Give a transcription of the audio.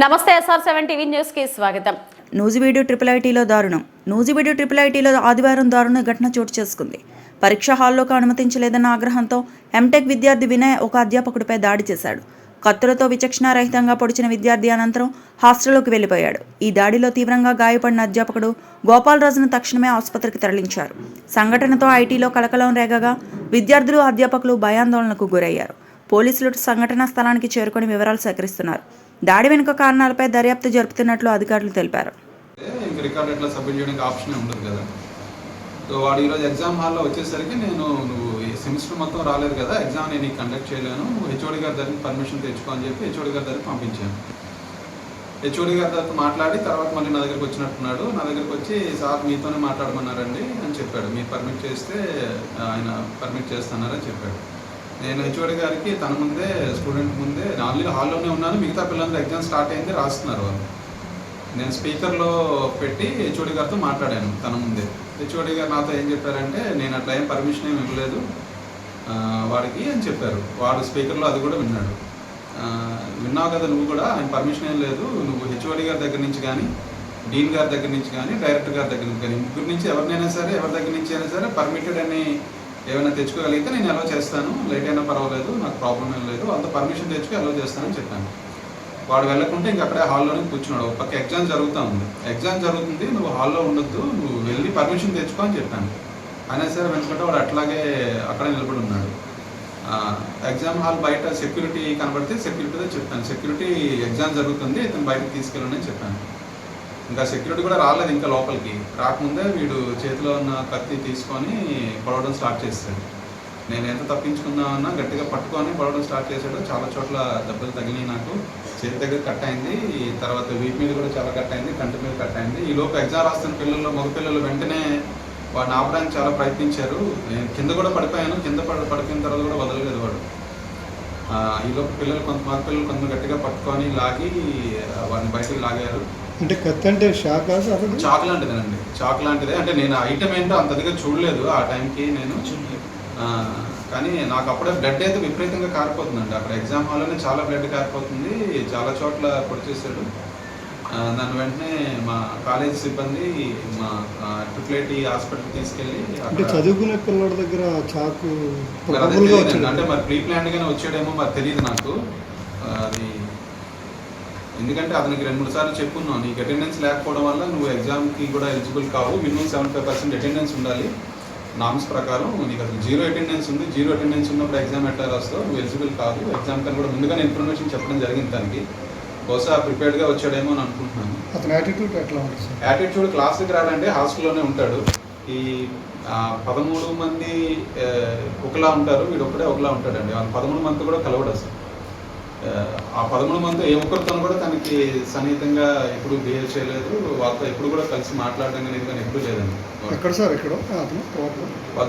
నమస్తే SR seven TV న్యూస్కి స్వాగతం నూజివీడు ట్రిపుల్ ఐటీలో దారుణం. నూజివీడు ట్రిపుల్ ఐటీలో ఆదివారం దారుణ ఘటన చోటు చేసుకుంది. పరీక్ష హాల్లోకి అనుమతించలేదన్న ఆగ్రహంతో ఎంటెక్ విద్యార్థి వినయ్ ఒక అధ్యాపకుడిపై దాడి చేశాడు. కత్తులతో విచక్షణారహితంగా పొడిచిన విద్యార్థి అనంతరం హాస్టల్లోకి వెళ్ళిపోయాడు ఈ దాడిలో తీవ్రంగా గాయపడిన అధ్యాపకుడు గోపాలరాజును తక్షణమే ఆసుపత్రికి తరలించారు. సంఘటనతో ఐటీలో కలకలం రేగగా విద్యార్థులు అధ్యాపకులు భయాందోళనకు గురయ్యారు. పోలీసులు సంఘటనా స్థలానికి చేరుకొని వివరాలు సేకరిస్తున్నారు. దాడి వెనుక కారణాలపై దర్యాప్తు జరుపుతున్నట్లు అధికారులు తెలిపారు. రికార్డ్ ఎట్లా సబ్మిట్ చేయడానికి ఆప్షన్ ఉండదు కదా. సో వాడు ఈరోజు ఎగ్జామ్ హాల్లో వచ్చేసరికి నేను నువ్వు ఈ సెమిస్టర్ మొత్తం రాలేదు కదా ఎగ్జామ్ నేను కండక్ట్ చేయలేను హెచ్ఓడి గారి దగ్గర పర్మిషన్ తెచ్చుకో అని చెప్పి హెచ్ఓడి గారి దగ్గర పంపించాను. హెచ్ఓడి గారి దగ్గర మాట్లాడి తర్వాత మళ్ళీ నా దగ్గరికి వచ్చినట్టున్నాడు. నా దగ్గరికి వచ్చి సార్ మీతోనే మాట్లాడమన్నారండి అని చెప్పాడు. మీరు పర్మిట్ చేస్తే ఆయన పర్మిట్ చేస్తున్నారని చెప్పాడు. నేను హెచ్ఓడి గారికి తన ముందే స్టూడెంట్ ముందే ఆల్రెడీ హాల్లోనే ఉన్నాను. మిగతా పిల్లలందరూ ఎగ్జామ్ స్టార్ట్ అయింది రాస్తున్నారు వాళ్ళు. నేను స్పీకర్లో పెట్టి హెచ్ఓడి గారితో మాట్లాడాను తన ముందే. హెచ్ఓడి గారు నాతో ఏం చెప్పారంటే నేను అట్లా ఏం పర్మిషన్ ఏమి ఇవ్వలేదు వాడికి అని చెప్పారు. వాడు స్పీకర్లో అది కూడా విన్నాడు. విన్నావు కదా నువ్వు కూడా ఆయన పర్మిషన్ ఏం లేదు. నువ్వు హెచ్ఓడి గారి దగ్గర నుంచి కానీ డీన్ గారి దగ్గర నుంచి కానీ డైరెక్టర్ గారి దగ్గర నుంచి కానీ ముగ్గురు నుంచి ఎవరినైనా సరే ఎవరి దగ్గర నుంచి అయినా సరే పర్మిటెడ్ అని ఏమైనా తెచ్చుకోగలిగితే నేను అలో చేస్తాను. లేట్ అయినా పర్వాలేదు నాకు ప్రాబ్లం ఏం లేదు. అంత పర్మిషన్ తెచ్చుకో అలో చేస్తానని చెప్పాను. వాడు వెళ్ళకుంటే ఇంక అక్కడే హాల్లోనే కూర్చున్నాడు. ఒక పక్క ఎగ్జామ్ జరుగుతూ ఉంది. ఎగ్జామ్ జరుగుతుంది నువ్వు హాల్లో ఉండొద్దు నువ్వు వెళ్ళి పర్మిషన్ తెచ్చుకో అని చెప్పాను. అయినా సరే వెనుకుంటే వాడు అట్లాగే అక్కడే నిలబడి ఉన్నాడు. ఎగ్జామ్ హాల్ బయట సెక్యూరిటీ కనబడితే సెక్యూరిటీతో చెప్పాను. సెక్యూరిటీ ఎగ్జామ్ జరుగుతుంది ఇతను బయటకు తీసుకెళ్ళండి అని చెప్పాను. ఇంకా సెక్యూరిటీ కూడా రాలేదు ఇంకా లోపలికి. రాకముందే వీడు చేతిలో ఉన్న కత్తి తీసుకొని పడవడం స్టార్ట్ చేస్తాడు నేను ఎంత తప్పించుకుందామన్నా గట్టిగా పట్టుకొని పడవడం స్టార్ట్ చేశాడు. చాలా చోట్ల దెబ్బలు తగిలినాయి నాకు. చేతి దగ్గర కట్ అయింది. తర్వాత వీపు మీద కూడా చాలా కట్ అయింది. కంటి మీద కట్ అయింది. ఈ లోపు ఎగ్జామ్ రాస్తున్న పిల్లలు మగ పిల్లలు వెంటనే వాడిని ఆపడానికి చాలా ప్రయత్నించారు. నేను కింద కూడా పడిపోయాను. కింద పడి పడిపోయిన తర్వాత కూడా వదలలేదు వాడు. ఈలోపు పిల్లలు కొంత మగ పిల్లలు కొంత గట్టిగా పట్టుకొని లాగి వాడిని బయటకు లాగారు. అంటే కత్తి అంటే షాక్ అసలు? చాక్ లాంటిదేనండి చాక్ లాంటిదే. అంటే నేను ఐటమ్ ఏంటో అంత దగ్గర చూడలేదు ఆ టైంకి నేను. ఆ, కానీ నాకు అప్పుడే బ్లడ్ అయితే విపరీతంగా కారిపోతుందండి. అక్కడ ఎగ్జామ్ హాల్లోనే చాలా బ్లడ్ కారిపోతుంది. చాలా చోట్ల పొడిచేసాడు ఆ, దాని వెంటనే మా కాలేజ్ సిబ్బంది మా ట్రిపుల్ ఐటీ హాస్పిటల్ తీసుకెళ్ళి అంటే అక్కడ చదువుకునే పిల్లల దగ్గర చాకు మరి అదే ప్రబలంగా తెలియదండి. వచ్చింది అంటే మరి ప్రీ ప్లాన్ గానే వచ్చాడేమో మరి తెలియదు నాకు. ఆ, అది ఎందుకంటే అతనికి రెండు మూడు సార్లు చెప్పున్నావు నీకు అటెండెన్స్ లేకపోవడం వల్ల నువ్వు ఎగ్జామ్కి కూడా ఎలిజిబుల్ కావు. Minimum seventy five percent attendance ఉండాలి. నామ్స్ ప్రకారం నీకు అసలు జీరో అటెండెన్స్ ఉంది. జీరో అటెండెన్స్ ఉన్నప్పుడు ఎగ్జామ్ ఎట్లా రాస్తావు? నువ్వు ఎలిజిబుల్ కాదు. ఎగ్జామ్ కన్నా కూడా ముందుగానే ఇన్ఫర్మేషన్ చెప్పడం జరిగింది దానికి బహుశా ప్రిపేర్డ్గా వచ్చాడేమో అని అనుకుంటున్నాను. అతని యాటిట్యూడ్ ఎట్లా ఉంటుంది సార్? యాటిట్యూడ్ క్లాస్కి రాడంటే హాస్టల్లోనే ఉంటాడు. ఈ పదమూడు మంది ఒకలా ఉంటారు. వీడు ఒకడే ఒకలా ఉంటాడండి. వాళ్ళ పదమూడు మంది కూడా కలవడు అసలు. ఆ, పదమూడు మంది ఏ ఒక్కరితో కూడా తనకి సన్నిహితంగా ఎప్పుడు బిహేవ్ చేయలేదు. వాళ్ళతో ఎప్పుడు కూడా కలిసి మాట్లాడడం కానీ ఎప్పుడు లేదండి. ఎక్కడ సార్? ఎక్కడ?